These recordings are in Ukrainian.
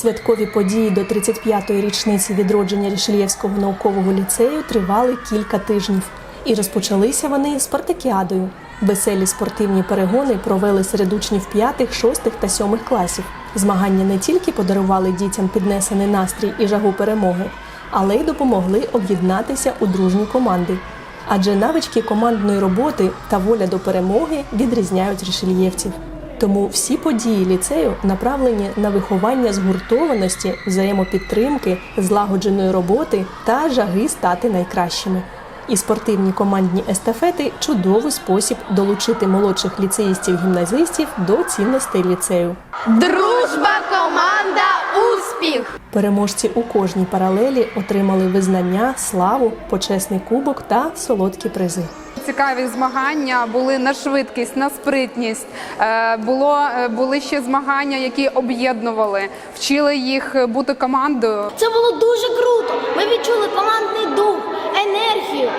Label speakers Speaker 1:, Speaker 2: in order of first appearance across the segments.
Speaker 1: Святкові події до 35-ї річниці відродження Рішельєвського наукового ліцею тривали кілька тижнів. І розпочалися вони спартакіадою. Веселі спортивні перегони провели серед учнів 5, 6 та 7 класів. Змагання не тільки подарували дітям піднесений настрій і жагу перемоги, але й допомогли об'єднатися у дружні команди. Адже навички командної роботи та воля до перемоги відрізняють рішельєвців. Тому всі події ліцею направлені на виховання згуртованості, взаємопідтримки, злагодженої роботи та жаги стати найкращими. І спортивні командні естафети чудовий спосіб долучити молодших ліцеїстів-гімназистів до цінностей ліцею.
Speaker 2: Дружба, команда, успіх!
Speaker 1: Переможці у кожній паралелі отримали визнання, славу, почесний кубок та солодкі призи.
Speaker 3: Цікаві змагання були на швидкість, на спритність. Е, Було е, були ще змагання, які об'єднували, вчили їх бути командою.
Speaker 4: Це було дуже круто. Ми відчули командний дух, енергію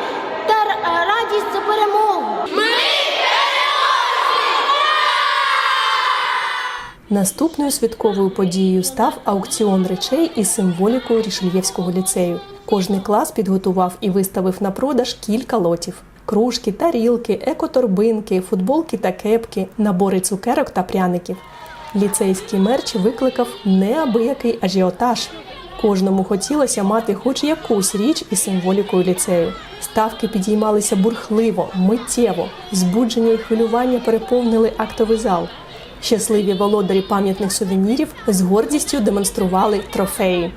Speaker 4: та радість за перемогу. Ми
Speaker 1: Наступною святковою подією став аукціон речей із символікою Рішельєвського ліцею. Кожний клас підготував і виставив на продаж кілька лотів: кружки, тарілки, екоторбинки, футболки та кепки, набори цукерок та пряників. Ліцейський мерч викликав неабиякий ажіотаж. Кожному хотілося мати хоч якусь річ із символікою ліцею. Ставки підіймалися бурхливо, миттєво. Збудження і хвилювання переповнили актовий зал. Щасливі володарі пам'ятних сувенірів з гордістю демонстрували трофеї.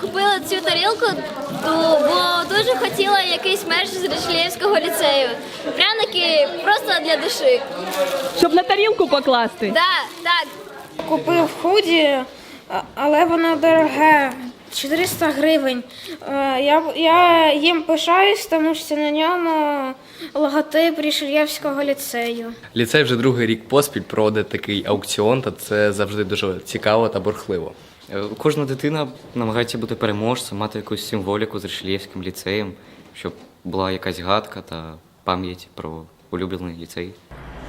Speaker 5: Купила цю тарілку, то- бо дуже хотіла якийсь мерч з Решлєвського ліцею. Пряники просто для душі.
Speaker 6: Щоб на тарілку покласти.
Speaker 5: Да, так.
Speaker 7: Купив худі, але воно дороге. 400 гривень. Е, Я, я їм пишаюсь, тому що на ньому логотип Рішельєвського ліцею.
Speaker 8: Ліцей вже другий рік поспіль проводить такий аукціон, та це завжди дуже цікаво та бурхливо.
Speaker 9: Е, Кожна дитина намагається бути переможцем, мати якусь символіку з Ришельєвським ліцеєм, щоб була якась гадка та пам'ять про улюблений ліцей.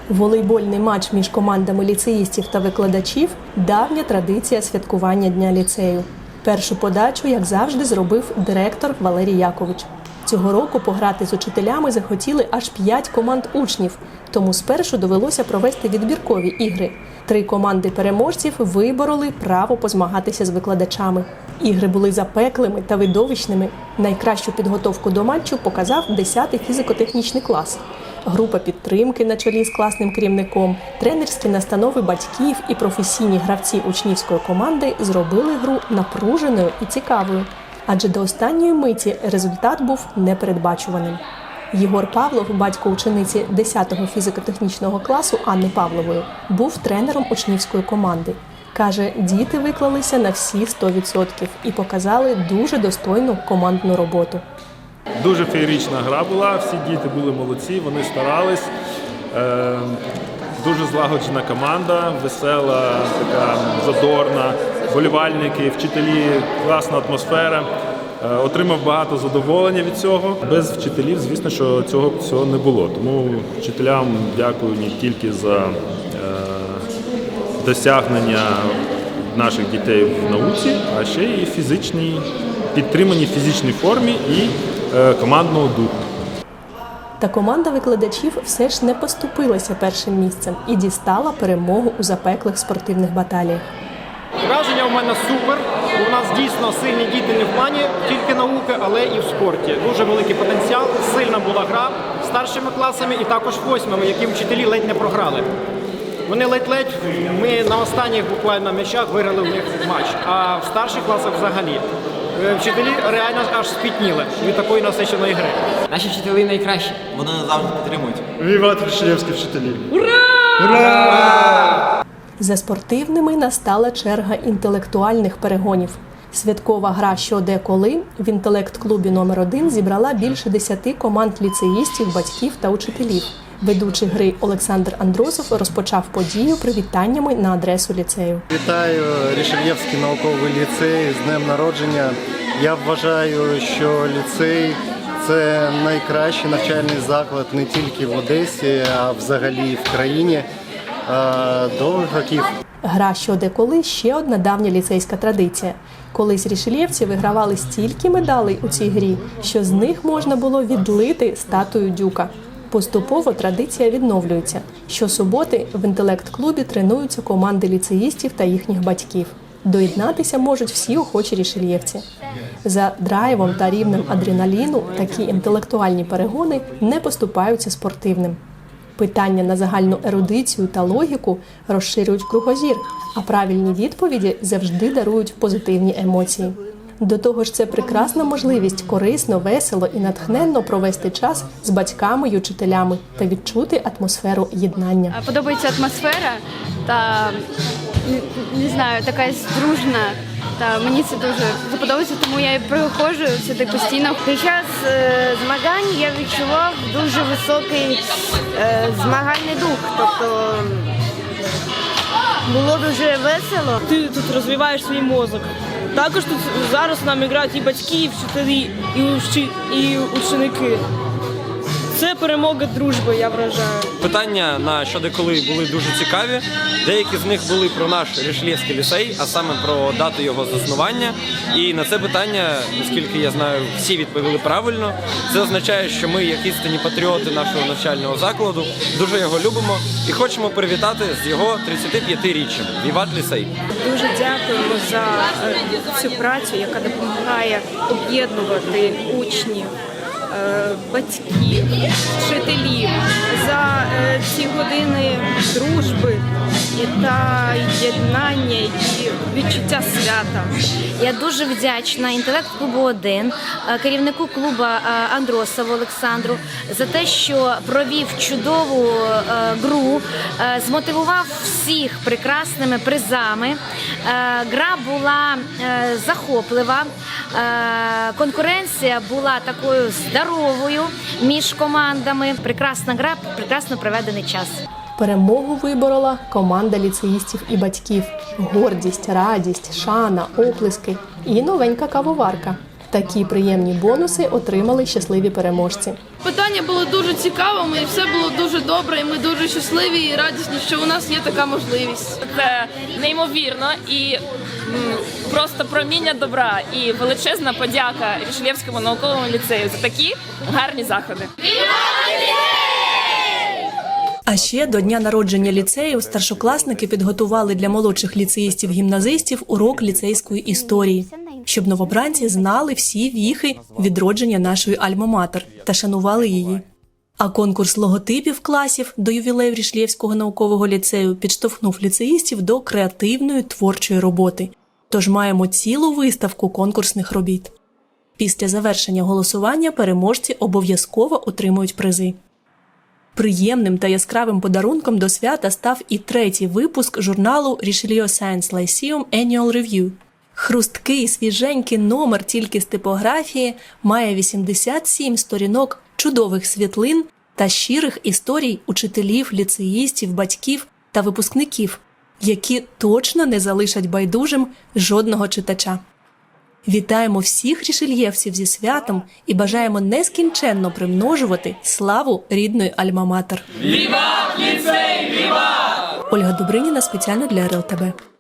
Speaker 1: Волейбольний матч між командами ліцеїстів та викладачів давня традиція святкування Дня ліцею. Першу подачу, як завжди, зробив директор Валерій Якович. Цього року пограти з учителями захотіли аж п'ять команд учнів, тому спершу довелося провести відбіркові ігри. Три команди переможців вибороли право позмагатися з викладачами. Ігри були запеклими та видовищними. Найкращу підготовку до матчу показав 10-й фізико-технічний клас. Група підтримки на чолі з класним керівником, тренерські настанови батьків і професійні гравці учнівської команди зробили гру напруженою і цікавою. Адже до останньої миті результат був непередбачуваним. Єгор Павлов, батько учениці 10-го фізико-технічного класу Анни Павлової, був тренером учнівської команди. Каже, діти виклалися на всі 100% і показали дуже достойну командну роботу.
Speaker 10: Дуже феєрична гра була, всі діти були молодці, вони старались. Е, дуже злагоджена команда, весела, така задорна, болівальники, вчителі, класна атмосфера. Е, отримав багато задоволення від цього. Без вчителів, звісно, що цього всього не було. Тому вчителям дякую не тільки за е, досягнення наших дітей в науці, а ще й фізичній, підтримані фізичній формі і е, командного духу.
Speaker 1: Та команда викладачів все ж не поступилася першим місцем і дістала перемогу у запеклих спортивних баталіях.
Speaker 11: Враження у мене супер. У нас дійсно сильні діти не в плані тільки науки, але і в спорті. Дуже великий потенціал, сильна була гра старшими класами і також восьмими, які вчителі ледь не програли. Вони ледь-ледь, ми на останніх буквально м'ячах виграли в них матч, а в старших класах взагалі. Е, Вчителі реально аж спітніли від такої насиченої гри.
Speaker 12: Наші вчителі найкращі. Вони завжди підтримують.
Speaker 10: Віват Рішелєвські вчителі!
Speaker 1: За спортивними настала черга інтелектуальних перегонів. Святкова гра що де коли в інтелект-клубі номер 1 зібрала більше десяти команд ліцеїстів, батьків та учителів. Ведучий гри Олександр Андросов розпочав подію привітаннями на адресу ліцею.
Speaker 13: Вітаю Рішельєвський науковий ліцей з днем народження. Я вважаю, що ліцей це найкращий навчальний заклад не тільки в Одесі, а взагалі в країні. Е, Довгих років
Speaker 1: Гра що коли ще одна давня ліцейська традиція. Колись рішельєвці вигравали стільки медалей у цій грі, що з них можна було відлити статую дюка. Поступово традиція відновлюється. Щосуботи в інтелект-клубі тренуються команди ліцеїстів та їхніх батьків. Доєднатися можуть всі охочі рішельєвці. За драйвом та рівнем адреналіну такі інтелектуальні перегони не поступаються спортивним. Питання на загальну ерудицію та логіку розширюють кругозір, а правильні відповіді завжди дарують позитивні емоції. До того ж, це прекрасна можливість корисно, весело і натхненно провести час з батьками й учителями та відчути атмосферу єднання.
Speaker 2: Подобається атмосфера та не, знаю, така дружна. Та мені це дуже подобається, тому я і приходжу сюди постійно.
Speaker 4: Під час е, змагань я відчував дуже високий е, змагальний дух. Тобто було дуже весело.
Speaker 6: Ти тут розвиваєш свій мозок. Також тут зараз нам грають і батьки, і вчителі, і, учи, і ученики. Це перемога дружби, я вважаю.
Speaker 14: Питання на що деколи були дуже цікаві. Деякі з них були про наш Рішлєвський ліцей, а саме про дату його заснування. І на це питання, наскільки я знаю, всі відповіли правильно. Це означає, що ми, як істинні патріоти нашого навчального закладу, дуже його любимо і хочемо привітати з його 35-річчям. Віват ліцей!
Speaker 7: Дуже дякуємо за е, цю працю, яка допомагає об'єднувати учнів, батьків, вчителів за е, ці години дружби і та єднання і відчуття свята.
Speaker 4: Я дуже вдячна інтелект клубу 1 керівнику клубу е, Андросову Олександру за те, що провів чудову е, гру, е, змотивував всіх прекрасними призами. Е, Гра була е, захоплива, е, конкуренція була такою здоровою між командами. Прекрасна гра, прекрасно проведений час.
Speaker 1: Перемогу виборола команда ліцеїстів і батьків. Гордість, радість, шана, оплески і новенька кавоварка. Такі приємні бонуси отримали щасливі переможці.
Speaker 15: Питання були дуже цікавими, і все було дуже добре. І ми дуже щасливі і радісні, що у нас є така можливість.
Speaker 16: Це неймовірно і просто проміння добра і величезна подяка Рішелєвському науковому ліцею за такі гарні заходи.
Speaker 1: А ще до дня народження ліцею старшокласники підготували для молодших ліцеїстів-гімназистів урок ліцейської історії, щоб новобранці знали всі віхи відродження нашої альма-матер та шанували її. А конкурс логотипів класів до ювілею Рішлєвського наукового ліцею підштовхнув ліцеїстів до креативної творчої роботи. Тож маємо цілу виставку конкурсних робіт. Після завершення голосування переможці обов'язково отримують призи. Приємним та яскравим подарунком до свята став і третій випуск журналу Richelieu Science Lyceum Annual Review. Хрусткий свіженький номер тільки з типографії має 87 сторінок чудових світлин та щирих історій учителів, ліцеїстів, батьків та випускників, які точно не залишать байдужим жодного читача. Вітаємо всіх рішельєвців зі святом і бажаємо нескінченно примножувати славу рідної Альма-Матер.
Speaker 14: Віват ліцей! Віват!
Speaker 1: Ольга Добриніна спеціально для РЛТБ.